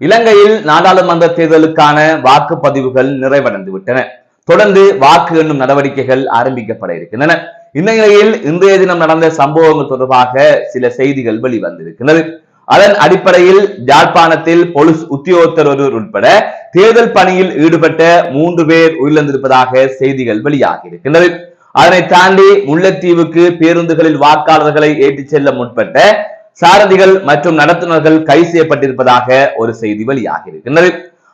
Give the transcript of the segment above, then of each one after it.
இலங்கையில் நாடாளுமன்ற தேர்தலுக்கான வாக்குப்பதிவுகள் நிறைவடைந்து விட்டன தொடர்ந்து வாக்கு எண்ணும் நடவடிக்கைகள் ஆரம்பிக்கப்பட இருக்கின்றன. இந்நிலையில் இன்றைய தினம் நடந்த சம்பவங்கள் தொடர்பாக சில செய்திகள் வெளிவந்திருக்கிறது அதன் அடிப்படையில் யாழ்ப்பாணத்தில் போலீஸ் உத்தியோகத்தர் ஒருவர் உட்பட தேர்தல் பணியில் ஈடுபட்ட மூன்று பேர் உயிரிழந்திருப்பதாக செய்திகள் வெளியாகி இருக்கின்றது. அதனை தாண்டி முல்லைத்தீவுக்கு பேருந்துகளில் வாக்காளர்களை ஏற்றிச் செல்ல முற்பட்ட சாரதிகள் மற்றும் நடத்துனர்கள் கைது செய்யப்பட்டிருப்பதாக ஒரு செய்தி வெளியாகி இருக்கின்றது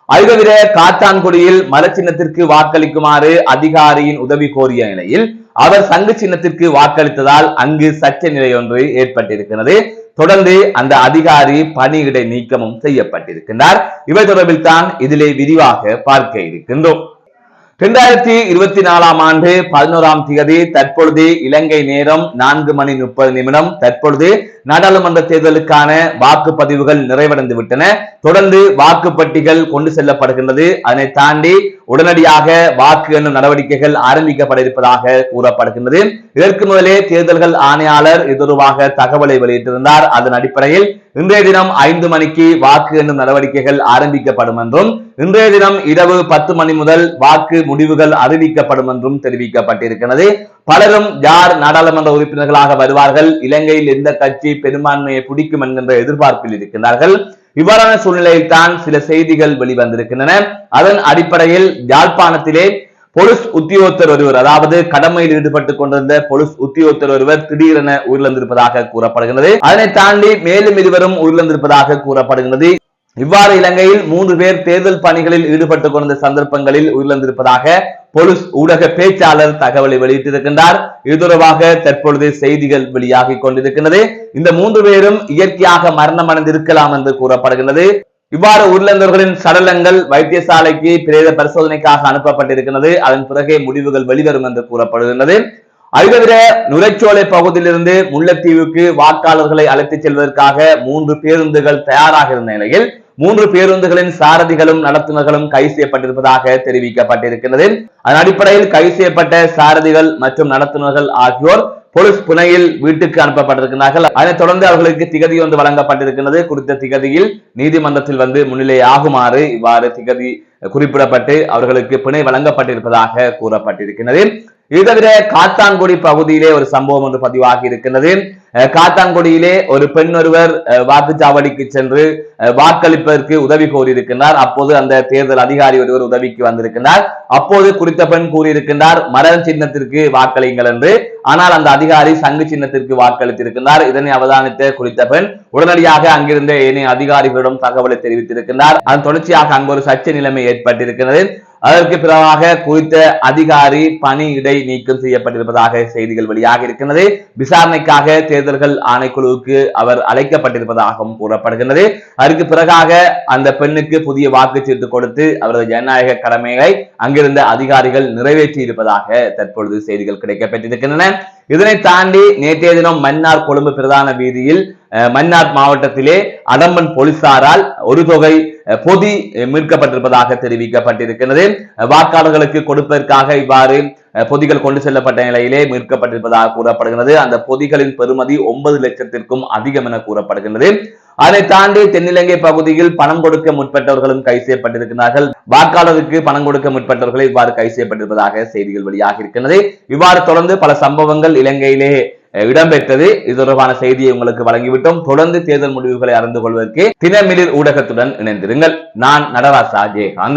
அது தவிர காத்தான்குடியில் மலச்சின்னத்திற்கு வாக்களிக்குமாறு அதிகாரியின் உதவி கோரிய நிலையில் அவர் சங்கு சின்னத்திற்கு வாக்களித்ததால் அங்கு சர்ச்சை நிலை ஒன்று ஏற்பட்டிருக்கிறது. தொடர்ந்து அந்த அதிகாரி பணியிடை நீக்கமும் செய்யப்பட்டிருக்கின்றார். இவை தொடர்பில் தான் இதிலே விரிவாக பார்க்க இருக்கின்றோம். இரண்டாயிரத்தி இருபத்தி நாலாம் ஆண்டு பதினோராம் தேதி தற்பொழுது இலங்கை நேரம் நான்கு மணி முப்பது நிமிடம். தற்பொழுது நாடாளுமன்ற தேர்தலுக்கான வாக்குப்பதிவுகள் நிறைவடைந்து விட்டன தொடர்ந்து வாக்குப்பட்டிகள் கொண்டு செல்லப்படுகின்றது. அதனை தாண்டி உடனடியாக வாக்கு எண்ணும் நடவடிக்கைகள் ஆரம்பிக்கப்பட இருப்பதாக கூறப்படுகின்றது. இதற்கு முதலே தேர்தல்கள் ஆணையாளர் இதுவாக தகவலை வெளியிட்டிருந்தார். அதன் அடிப்படையில் இன்றைய தினம் ஐந்து மணிக்கு வாக்கு எண்ணும் நடவடிக்கைகள் ஆரம்பிக்கப்படும் என்றும் இன்றைய தினம் இரவு பத்து மணி முதல் வாக்கு முடிவுகள் அறிவிக்கப்படும் என்றும் தெரிவிக்கப்பட்டிருக்கிறது. பலரும் யார் நாடாளுமன்ற உறுப்பினர்களாக வருவார்கள் இலங்கையில் எந்த கட்சி பெரும்பான்மையை பிடிக்கும் என்கின்ற எதிர்பார்ப்பில் இருக்கின்றார்கள். இவ்வாறான சூழ்நிலையில் தான் சில செய்திகள் வெளிவந்திருக்கின்றன. அதன் அடிப்படையில் யாழ்ப்பாணத்திலே பொலிஸ் உத்தியோகத்தர் ஒருவர் அதாவது கடமையில் ஈடுபட்டுக் கொண்டிருந்த பொலிஸ் உத்தியோகத்தர் ஒருவர் திடீரென உயிரிழந்திருப்பதாக கூறப்படுகிறது அதனை தாண்டி மேலும் இருவரும் உயிரிழந்திருப்பதாக கூறப்படுகிறது இவ்வாறு இலங்கையில் மூன்று பேர் தேர்தல் பணிகளில் ஈடுபட்டுக் கொண்ட சந்தர்ப்பங்களில் உயிரிழந்திருப்பதாக போலீஸ் ஊடக பேச்சாளர் தகவலை வெளியிட்டிருக்கின்றார். இது தொடர்பாக தற்பொழுது செய்திகள் வெளியாகிக் கொண்டிருக்கின்றது. இந்த மூன்று பேரும் இயற்கையாக மரணம் அடைந்திருக்கலாம் என்று கூறப்படுகின்றது. இவ்வாறு உயிரிழந்தவர்களின் சடலங்கள் வைத்தியசாலைக்கு பிரேத பரிசோதனைக்காக அனுப்பப்பட்டிருக்கிறது அதன் பிறகே முடிவுகள் வெளிவரும் என்று கூறப்படுகின்றது. அது தவிர நுரைச்சோலை பகுதியிலிருந்து முல்லைத்தீவுக்கு வாக்காளர்களை அழைத்துச் செல்வதற்காக மூன்று பேருந்துகள் தயாராக இருந்த நிலையில் மூன்று பேருந்துகளின் சாரதிகளும் நடத்துனர்களும் கைது செய்யப்பட்டிருப்பதாக தெரிவிக்கப்பட்டிருக்கிறது அதன் அடிப்படையில் கைது செய்யப்பட்ட சாரதிகள் மற்றும் நடத்துனர்கள் ஆகியோர் போலீஸ் புனையில் வீட்டுக்கு அனுப்பப்பட்டிருக்கிறார்கள் அதனைத் தொடர்ந்து அவர்களுக்கு திகதி ஒன்று வழங்கப்பட்டிருக்கிறது குறித்த திகதியில் நீதிமன்றத்தில் வந்து முன்னிலை ஆகுமாறு இவ்வாறு திகதி குறிப்பிடப்பட்டு அவர்களுக்கு பிணை வழங்கப்பட்டிருப்பதாக கூறப்பட்டிருக்கிறது இது தவிர காத்தான்குடி பகுதியிலே ஒரு சம்பவம் ஒன்று பதிவாகி இருக்கின்றது. காத்தான்குடியிலே ஒரு பெண் ஒருவர் வாக்குச்சாவடிக்கு சென்று வாக்களிப்பதற்கு உதவி கோரியிருக்கின்றார். அப்போது அந்த தேர்தல் அதிகாரி ஒருவர் உதவிக்கு வந்திருக்கின்றார். அப்போது குறித்த பெண் கூறியிருக்கின்றார் மரண சின்னத்திற்கு வாக்களிங்கள் என்று. ஆனால் அந்த அதிகாரி சங்கு சின்னத்திற்கு வாக்களித்திருக்கின்றார். இதனை அவதானித்த குறித்த பெண் உடனடியாக அங்கிருந்த ஏனைய அதிகாரிகளிடம் தகவலை தெரிவித்திருக்கின்றார். அதன் தொடர்ச்சியாக அங்கு ஒரு சர்ச்சை நிலைமை ஏற்பட்டிருக்கிறது அதற்கு பிறகாக குறித்த அதிகாரி பணி இடை நீக்கம் செய்யப்பட்டிருப்பதாக செய்திகள் வெளியாக இருக்கின்றது. விசாரணைக்காக தேர்தல்கள் ஆணைக்குழுவுக்கு அவர் அழைக்கப்பட்டிருப்பதாகவும் கூறப்படுகின்றது. அதற்கு பிறகாக அந்த பெண்ணுக்கு புதிய வாக்குச்சீட்டு கொடுத்து அவரது ஜனநாயக கடமைகளை அங்கிருந்த அதிகாரிகள் நிறைவேற்றி இருப்பதாக தற்பொழுது செய்திகள் கிடைக்கப்பட்டிருக்கின்றன இதனை தாண்டி நேற்றைய தினம் மன்னார் கொழும்பு பிரதான வீதியில் மன்னார் மாவட்டத்திலே அடம்பன் போலீசாரால் ஒரு தொகை பொதி மீட்கப்பட்டிருப்பதாக தெரிவிக்கப்பட்டிருக்கிறது வாக்காளர்களுக்கு கொடுப்பதற்காக இவ்வாறு பொதிகள் கொண்டு செல்லப்பட்ட நிலையிலே மீட்கப்பட்டிருப்பதாக கூறப்படுகிறது அந்த பொதிகளின் பெறுமதி ஒன்பது லட்சத்திற்கும் அதிகம் என கூறப்படுகிறது அதை தாண்டி தென்னிலங்கை பகுதியில் பணம் கொடுக்க முற்பட்டவர்களும் கை செய்யப்பட்டிருக்கிறார்கள். வாக்காளருக்கு பணம் கொடுக்க முற்பட்டவர்கள் இவ்வாறு கை செய்யப்பட்டிருப்பதாக செய்திகள் வெளியாக இருக்கிறது இவ்வாறு தொடர்ந்து பல சம்பவங்கள் இலங்கையிலே இடம்பெற்றது. இது தொடர்பான செய்தியை உங்களுக்கு வழங்கிவிட்டோம். தொடர்ந்து தேர்தல் முடிவுகளை அறிந்து கொள்வதற்கு தினமிலிர் ஊடகத்துடன் இணைந்திருங்கள். நான் நடராசா ஜெயகாந்தன்